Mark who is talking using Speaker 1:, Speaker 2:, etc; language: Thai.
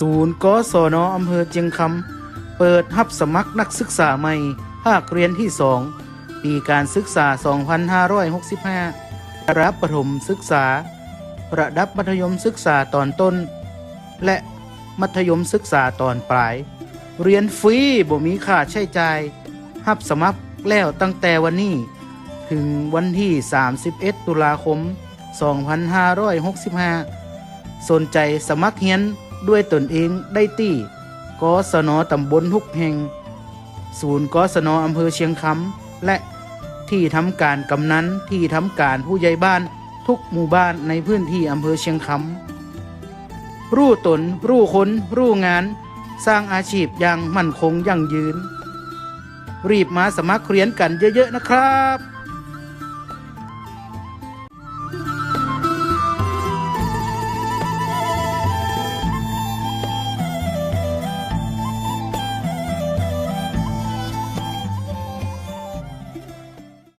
Speaker 1: ศูนย์กศนอำเภอเจียงคำเปิดรับสมัครนักศึกษาใหม่ ภาคเรียนที่2ปีการศึกษา 2565 รับประถมศึกษา ระดับมัธยมศึกษาตอนต้น และมัธยมศึกษาตอนปลาย เรียนฟรีบ่มีค่าใช้จ่ายรับสมัครแล้วตั้งแต่วันนี้ ถึงวันที่ 31 ตุลาคม 2565 สนใจสมัครเรียน ด้วยตนเองได้ที่กศนตำบลทุกแห่ง ศูนย์กศนอำเภอเชียงคำและที่ทำการกำนันที่ทำการผู้ใหญ่บ้านทุกหมู่บ้านในพื้นที่อำเภอเชียงคำรู้ตน รู้คนรู้งาน สร้างอาชีพอย่างมั่นคงยั่งยืน รีบมาสมัครเรียนกันเยอะๆนะครับ